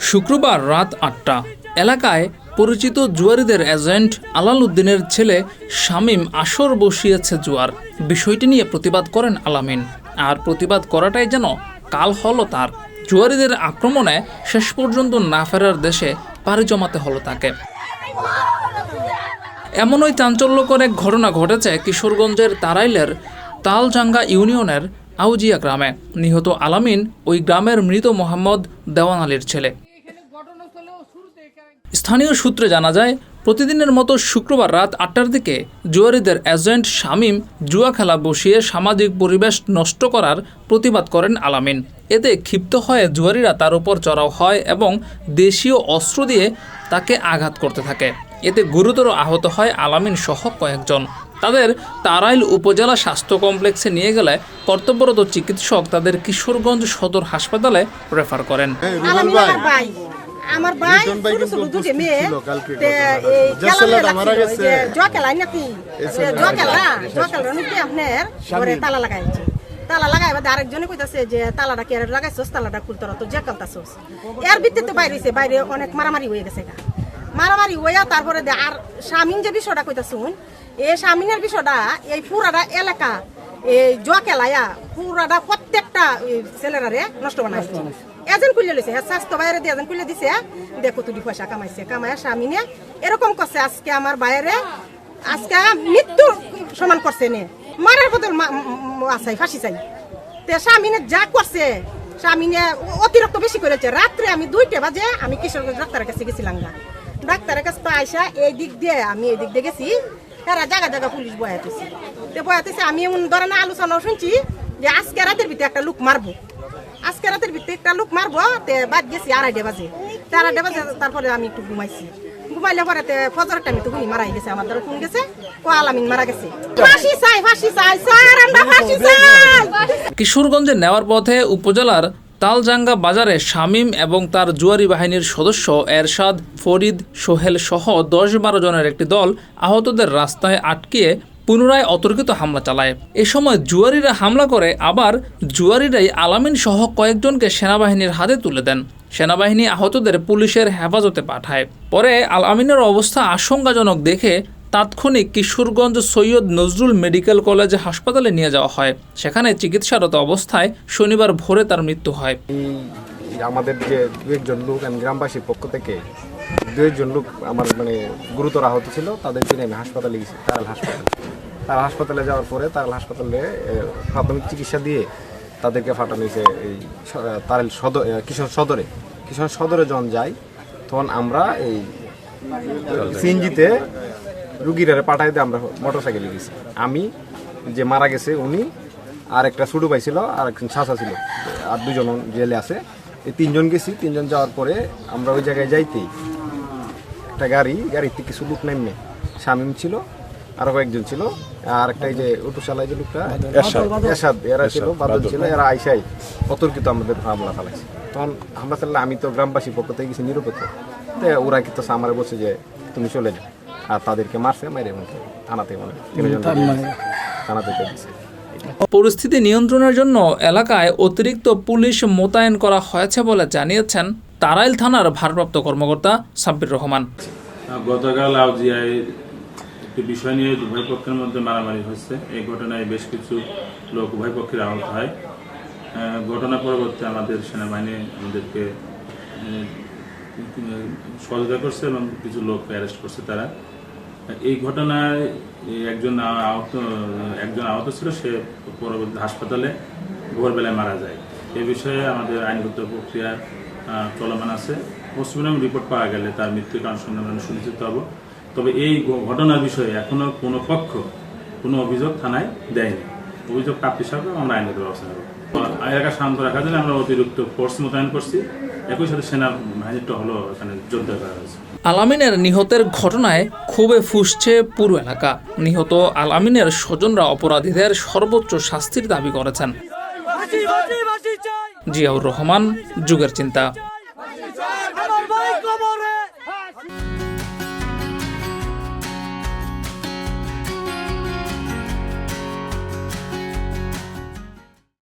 শুক্রবার রাত আটটা। এলাকায় পরিচিত জুয়ারিদের এজেন্ট আলাল উদ্দিনের ছেলে শামীম আসর বসিয়েছে জুয়ার। বিষয়টি নিয়ে প্রতিবাদ করেন আলামিন। আর প্রতিবাদ করাটাই যেন কাল হলো তার। জুয়ারিদের আক্রমণে শেষ পর্যন্ত না ফেরার দেশে পাড়ি জমাতে হলো তাকে। এমনই চাঞ্চল্যকর এক ঘটনা ঘটেছে কিশোরগঞ্জের তারাইলের তালজাঙ্গা ইউনিয়নের আউজিয়া গ্রামে। নিহত আলামিন ওই গ্রামের মৃত মোহাম্মদ দেওয়ান আলীর ছেলে। স্থানীয় সূত্রে জানা যায়, প্রতিদিনের মতো শুক্রবার রাত আটটার দিকে জুয়ারিদের এজেন্ট শামীম জুয়া খেলা বসিয়ে সামাজিক পরিবেশ নষ্ট করার প্রতিবাদ করেন আলামিন। এতে ক্ষিপ্ত হয়ে জুয়ারিরা তার উপর চড়াও হয় এবং দেশীয় অস্ত্র দিয়ে তাকে আঘাত করতে থাকে। এতে গুরুতর আহত হয় আলামিন সহ কয়েকজন। তাদের তারাইল উপজেলা স্বাস্থ্য কমপ্লেক্সে নিয়ে গেলে কর্তব্যরত চিকিৎসক তাদের কিশোরগঞ্জ সদর হাসপাতালে রেফার করেন। আমার ভাই। ছোট দুটো মেয়ে। নাকি? নাকি আপনার? তালা লাগাইছে। তালা লাগাই বাদে আরেকজনে কইতাছে যে তালাটা কেড়ে লাগাইছস তালাটা খুলতে তো যে কালতাছস এর ভিত্তিতে বাইরে হইছে, বাইরে অনেক মারামারি হয়ে গেছে মারামারি হইয়া তারপরে আর স্বামীন যে বিষয়টা কইতাছুন এই স্বামীনের বিষয়টা এই পুরাটা এলাকা এই জুয়া খেলাইয়া পুরাটা প্রত্যেকটা ছেলেরারে নষ্ট বানাইছে এজেন্ট খুলে লইছে হ্যাঁ স্বাস্থ্য বাইরে দিয়ে এজেন্ট খুলে দিছে। দেখো তুই পয়সা কামাইছে কামাইয়া স্বামীনে এরকম করছে আজকে আমার বাইরে। আজকে মৃত্যু সমান করছে নে। মারার বদল আসাই ফাঁসি চাই। তে স্বামীনে যা করছে স্বামীনে অতিরিক্ত বেশি করেছে রাত্রে আমি দুইটা বাজে আমি কিশোরগঞ্জ ডাক্তারের কাছে গেছিলাম ডাক্তারের কাছে তো আইসা এই দিক দিয়ে আমি এই দিক দিয়ে গেছি। এরা জায়গা জায়গা পুলিশ বয়াতেছে তো বয়াতেছে আমি এমন ধরনের আলোচনা শুনছি যে আজকে রাতের ভিতরে একটা লোক মারবো। আজকে রাতের ভিতরে একটা লোক মারবো, তে বাদ গেছি আড়াইটে বাজে। তে আড়াইটে বাজে, তারপরে আমি একটু ঘুমাইছি। ঘুমাইলে পরে তে ফজর টাইমে তো গুনি মারাই গেছে, আমার দ্বারা ফোন গেছে, কো আলামিন মারা গেছে। ফাঁসি চাই ফাঁসি চাই, স্যার, আমরা ফাঁসি চাই। কিশোরগঞ্জে নেওয়ার পথে উপজেলার তালজাঙ্গা বাজারে শামীম এবং তার জুয়ারি বাহিনীর সদস্য এরশাদ, ফরিদ, সোহেল সহ দশ বারো জনের একটি দল আহতদের রাস্তায় আটকিয়ে পুনরায় অতর্কিত হামলা চালায়। এ সময় জুয়ারিরা হামলা করে, আবার জুয়ারিরাই আলামিন সহ কয়েকজনকে সেনাবাহিনীর হাতে তুলে দেন। সেনাবাহিনী আহতদের পুলিশের হেফাজতে পাঠায়। পরে আল আমিনের অবস্থা আশঙ্কাজনক দেখে তাৎক্ষণিক কিশোরগঞ্জ সৈয়দ নজরুল মেডিকেল কলেজ হাসপাতালে নিয়ে যাওয়া হয়। সেখানে চিকিৎসারত অবস্থায় শনিবার ভোরে তার মৃত্যু হয়। আমাদের যে দু একজন লোক, আমি গ্রামবাসীর পক্ষ থেকে দু একজন লোক আমার মানে গুরুতর আহত ছিল তাদেরকে নিয়ে আমি হাসপাতালে গেছি, তারাল হাসপাতালে। তারা হাসপাতালে যাওয়ার পরে তারাল হাসপাতালে প্রাথমিক চিকিৎসা দিয়ে তাদেরকে পাঠানো হয়েছে এই তারাল সদর কিশোর সদরে। কিশোর সদরে যখন যাই, তখন আমরা এই সিএনজিতে রুগীরা পাঠাই দিয়ে আমরা মোটর সাইকেলে গেছি। আমি যে মারা গেছে উনি আর একটা ছোটো ভাই ছিল আর একজন চাচা ছিল। আর দুজন জেলে আছে। এই তিনজন গেছি তিনজন যাওয়ার পরে আমরা ওই জায়গায় যাইতেই একটা গাড়ি গাড়িতে কিছু লোক নামে। শামিম ছিল আরও কয়েকজন ছিল। আর একটা এই যে অটো চালায় যে লোকটা এরশাদ। এরা ছিল বাদল ছিল এরা আইসাই। অতর্কিত আমাদের হামলা চালাইছে। তখন হামলা চালালে আমি তো গ্রামবাসীর পক্ষ থেকে গেছি নিরপেক্ষ। তো ওরা কিন্তু আমার বলছে যে তুমি চলে যাও। আর তাদেরকে মারছে মেরে মধ্যে থানাতে মানে। থানাতে দিচ্ছে পরিস্থিতি নিয়ন্ত্রণের জন্য এলাকায় অতিরিক্ত পুলিশ মোতায়েন করা হয়েছে বলে জানিয়েছেন তারাইল থানার ভারপ্রাপ্ত কর্মকর্তা সাব্বির রহমান। গতকাল আউজিয়ায় একটি বিষয় নিয়ে উভয় পক্ষের মধ্যে মারামারি হয়েছে। এই ঘটনায় বেশ কিছু লোক উভয় পক্ষের আহত হয়। ঘটনা পরবর্তী আমাদের সেনাবাহিনী আমাদেরকে সহযোগিতা করছে এবং কিছু লোক অ্যারেস্ট করছে তারা। এই ঘটনায় একজন আহত একজন আহত ছিল, সে পরবর্তী হাসপাতালে ভোরবেলায় মারা যায়। এ বিষয়ে আমাদের আইনগত প্রক্রিয়া চলমান আছে। পশ্চিমবঙ্গ রিপোর্ট পাওয়া গেলে তার মৃত্যুর কারণ আমরা সুনিশ্চিত হব তবে এই ঘটনার বিষয়ে এখনও কোনো পক্ষ, কোনো অভিযোগ থানায় দেয়নি। অভিযোগ প্রাপ্তি হিসাবে আমরা আইনগত ব্যবস্থা নেব। এলাকা শান্ত রাখার জন্য আমরা অতিরিক্ত ফোর্স মোতায়েন করছি। একই সাথে সেনাবাহিনীটা হলো এখানে জোরদার করা হয়েছে আলামিনের নিহতের ঘটনায় ক্ষোভে ফুসছে পুরো এলাকা। নিহত আলামিনের স্বজনরা অপরাধীদের সর্বোচ্চ শাস্তির দাবি করেছেন। জিয়াউর রহমান যুগের চিন্তা।